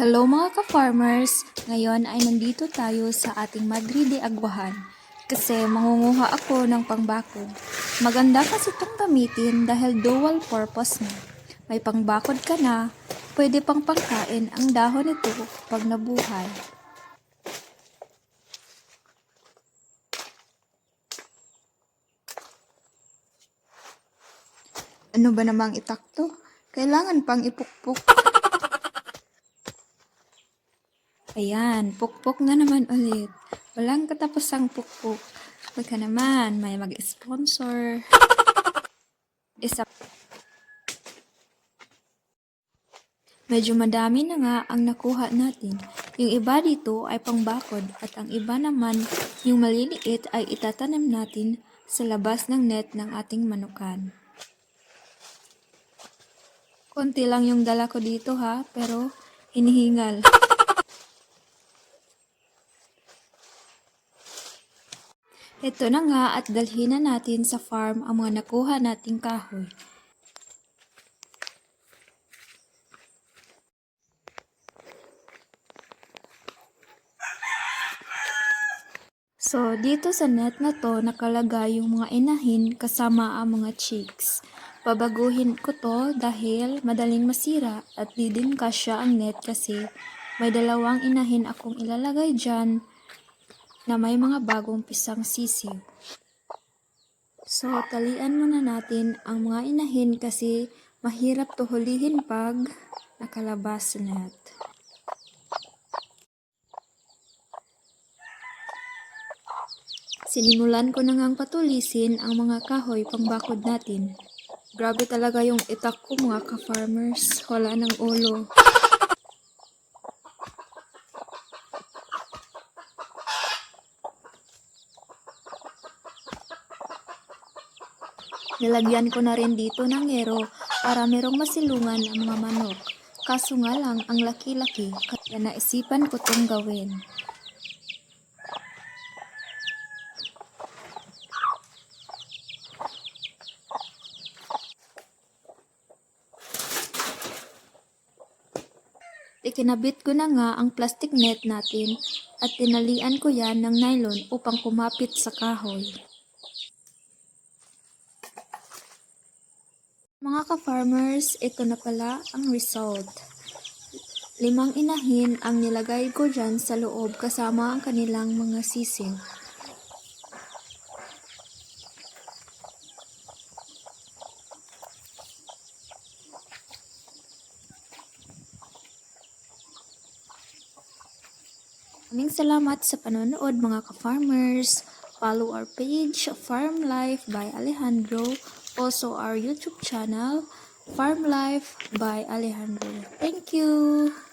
Hello mga ka-farmers! Ngayon ay nandito tayo sa ating Madrid de Aguahan kasi mangunguha ako ng pangbakod. Maganda kasi itong gamitin dahil dual purpose na. May pangbakod ka na, pwede pang pangkain ang dahon nito pag nabuhay. Ano ba namang itakto? Kailangan pang ipukpok. Ayan, pukpok na naman ulit. Walang katapusang pukpok. Pagka naman, may mag-sponsor. Isa. Medyo madami na nga ang nakuha natin. Yung iba dito ay pangbakod at ang iba naman, yung maliliit ay itatanim natin sa labas ng net ng ating manukan. Konti lang yung dala ko dito ha, pero hinihingal. Ito na nga at dalhin na natin sa farm ang mga nakuha nating kahoy. So, dito sa net na to, nakalagay yung mga inahin kasama ang mga chicks. Babaguhin ko to dahil madaling masira at di din kasya ang net kasi may dalawang inahin akong ilalagay dyan na may mga bagong pisang sisiw. So, talian muna natin ang mga inahin kasi mahirap to hulihin pag nakalabas net. Sinimulan ko na ngang patulisin ang mga kahoy pangbakod natin. Grabe talaga yung itak ko mga ka-farmers. Wala ng ulo. Nilagyan ko na rin dito ng yero para merong masilungan ang mga manok. Kaso nga lang, ang laki-laki, kaya naisipan ko tong gawin. Ikinabit ko na nga ang plastic net natin at tinalian ko yan ng nylon upang kumapit sa kahoy. Mga ka-farmers, ito na pala ang result. Limang inahin ang nilagay ko dyan sa loob kasama ang kanilang mga sisig. Maraming salamat sa panonood mga ka-farmers. Follow our page, Farm Life by Alejandro. Also our YouTube channel, Farm Life by Alejandro. Thank you!